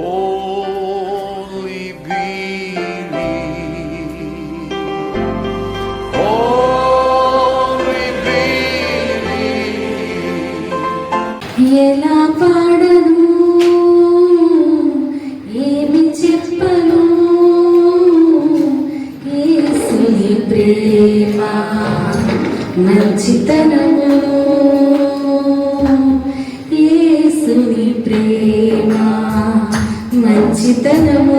Only believe. ఎలా పాడను? ఏమి చెప్పను? ఏసుని ప్రేమ మంచితనము మంచితనము